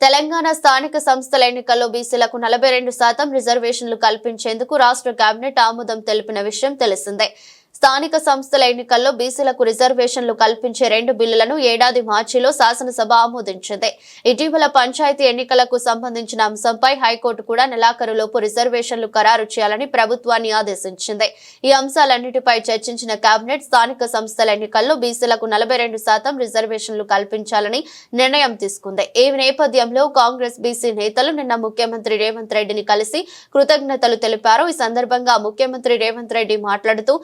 తెలంగాణ స్థానిక సంస్థల ఎన్నికల్లో బీసీలకు నలభై రెండు శాతం రిజర్వేషన్లు కల్పించేందుకు రాష్ట్ర కేబినెట్ ఆమోదం తెలిపిన విషయం తెలిసిందే. స్థానిక సంస్థల ఎన్నికల్లో బీసీలకు రిజర్వేషన్లు కల్పించే రెండు బిల్లులను ఏడాది మార్చిలో శాసనసభ ఆమోదించింది. ఇటీవల పంచాయతీ ఎన్నికలకు సంబంధించిన అంశంపై హైకోర్టు కూడా నెలాఖరులోపు రిజర్వేషన్లు ఖరారు చేయాలని ప్రభుత్వాన్ని ఆదేశించింది. ఈ అంశాలన్నిటిపై చర్చించిన కేబినెట్ స్థానిక సంస్థల ఎన్నికల్లో బీసీలకు నలభై రెండు శాతం రిజర్వేషన్లు కల్పించాలని నిర్ణయం తీసుకుంది. ఈ నేపథ్యంలో కాంగ్రెస్ బీసీ నేతలు నిన్న ముఖ్యమంత్రి రేవంత్ రెడ్డిని కలిసి కృతజ్ఞతలు తెలిపారు. ఈ సందర్భంగా ముఖ్యమంత్రి రేవంత్ రెడ్డి మాట్లాడుతూ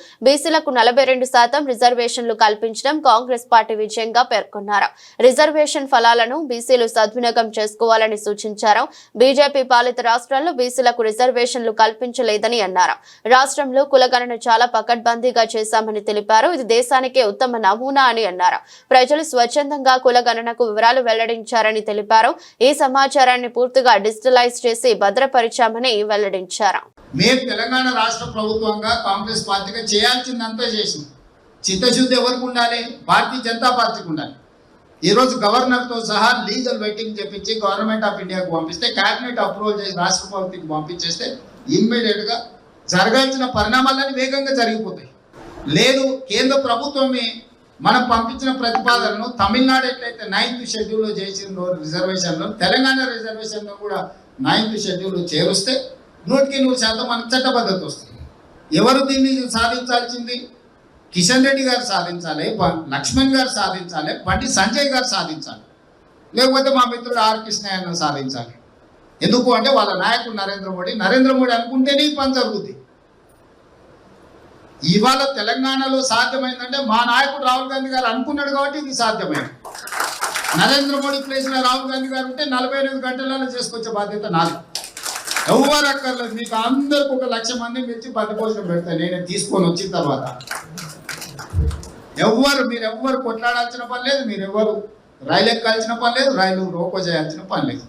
బీసీలకు నలభై రెండు శాతం రిజర్వేషన్లు కల్పించడం కాంగ్రెస్ పార్టీ విజయంగా పేర్కొన్నారు. రిజర్వేషన్ ఫలాలను బీసీలు సద్వినియోగం చేసుకోవాలని సూచించారు. బీజేపీ పాలిత రాష్ట్రాల్లో బీసీలకు రిజర్వేషన్లు కల్పించలేదని అన్నారు. రాష్ట్రంలో కులగణన చాలా పకడ్బందీగా చేశామని తెలిపారు. ఇది దేశానికే ఉత్తమ నమూనా అని అన్నారు. ప్రజలు స్వచ్ఛందంగా కులగణనకు వివరాలు వెల్లడించారని తెలిపారు. ఈ సమాచారాన్ని పూర్తిగా డిజిటలైజ్ చేసి భద్రపరిచామని వెల్లడించారు. మేము తెలంగాణ రాష్ట్ర ప్రభుత్వంగా కాంగ్రెస్ పార్టీగా చేయాల్సిందంతా చేసింది. చిత్తశుద్ధి ఎవరికి ఉండాలి? భారతీయ జనతా పార్టీకి ఉండాలి. ఈరోజు గవర్నర్తో సహా లీగల్ వెయిటింగ్ చెప్పించి గవర్నమెంట్ ఆఫ్ ఇండియాకు పంపిస్తే క్యాబినెట్ అప్రూవల్ చేసి రాష్ట్రపతికి పంపించేస్తే ఇమ్మీడియట్గా జరగాల్సిన పరిణామాలన్నీ వేగంగా జరిగిపోతాయి. లేదు కేంద్ర ప్రభుత్వమే మనం పంపించిన ప్రతిపాదనను తమిళనాడు ఎట్లయితే నైన్త్ షెడ్యూల్లో చేసిన రిజర్వేషన్లో తెలంగాణ రిజర్వేషన్లో కూడా నైన్త్ షెడ్యూల్ చేరుస్తే నూటికి నూరు శాతం మనకు చట్టబద్ధత వస్తుంది. ఎవరు దీన్ని సాధించాల్సింది? కిషన్ రెడ్డి గారు సాధించాలి ప- లక్ష్మణ్ గారు సాధించాలి బండి సంజయ్ గారు సాధించాలి. లేకపోతే మా మిత్రుడు ఆర్ కృష్ణయ్య సాధించాలి. ఎందుకు అంటే వాళ్ళ నాయకుడు నరేంద్ర మోడీ నరేంద్ర మోడీ అనుకుంటేనే ఈ పని జరుగుతుంది ఇవాళ తెలంగాణలో సాధ్యమైందంటే మా నాయకుడు రాహుల్ గాంధీ గారు అనుకున్నాడు కాబట్టి ఇది సాధ్యమైంది. నరేంద్ర మోడీ ప్లేస్లో రాహుల్ గాంధీ గారు ఉంటే నలభై ఎనిమిది గంటలలో చేసుకొచ్చే బాధ్యత నాది. ఎవరు అక్కర్లేదు మీకు అందరికి ఒక లక్ష మంది మెచ్చి బందిపోషణం పెడతాను నేను తీసుకొని వచ్చిన తర్వాత. ఎవ్వరు మీరు ఎవ్వరు కొట్లాడాల్సిన పని లేదు మీరు ఎవ్వరు రైలు ఎక్కాల్సిన పని లేదు రైలు రోకో చేయాల్సిన పని లేదు.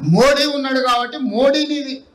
మోడీ ఉన్నాడు కాబట్టి మోడీని